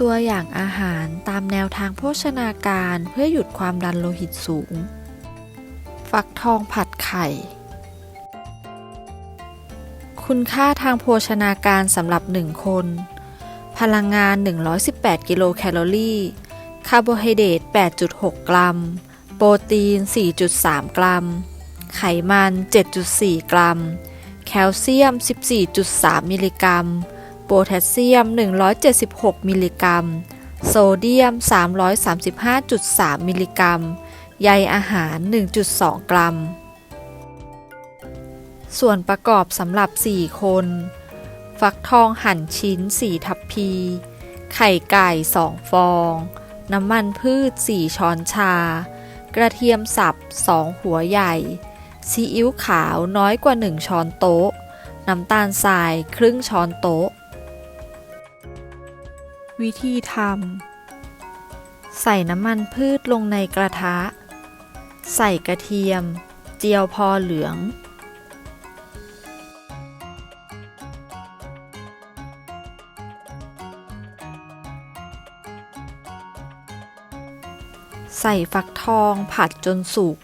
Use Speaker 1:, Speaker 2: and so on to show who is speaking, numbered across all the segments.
Speaker 1: ตัวอย่างอาหารตามแนวทางโภชนาการเพื่อหยุดความดันโลหิตสูง ฟักทองผัดไข่ คุณค่าทางโภชนาการสำหรับ 1 คน พลังงาน 118 กิโลแคลอรี่ คาร์โบไฮเดรต 8.6 กรัม โปรตีน 4.3 กรัม ไขมัน 7.4 กรัม แคลเซียม 14.3 มิลลิกรัม โพแทสเซียม 176 มิลลิกรัม โซเดียม 335.3 มิลลิกรัม ใยอาหาร 1.2 กรัม ส่วนประกอบสำหรับ 4 คน ฟักทองหั่นชิ้น 4 ทัพพี ไข่ไก่ 2 ฟอง น้ำมันพืช 4 ช้อนชา กระเทียมสับ 2 หัวใหญ่ซีอิ๊วขาวน้อยกว่า 1 ช้อนโต๊ะ น้ำตาลทรายครึ่งช้อนโต๊ะ วิธีทำ ใส่น้ำมันพืชลงในกระทะ ใส่กระเทียม เจียวพอเหลือง ใส่ฟักทองผัดจนสุก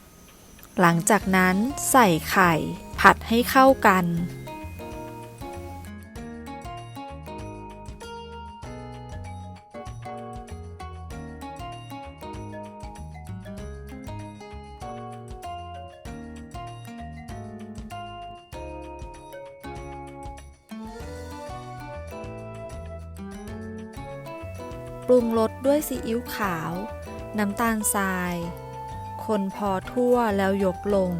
Speaker 1: หลังจากนั้นใส่ไข่ผัดให้เข้ากัน รุงรสด้วยซีอิ๊วขาว น้ำตาลทราย คนพอทั่วแล้วยกลง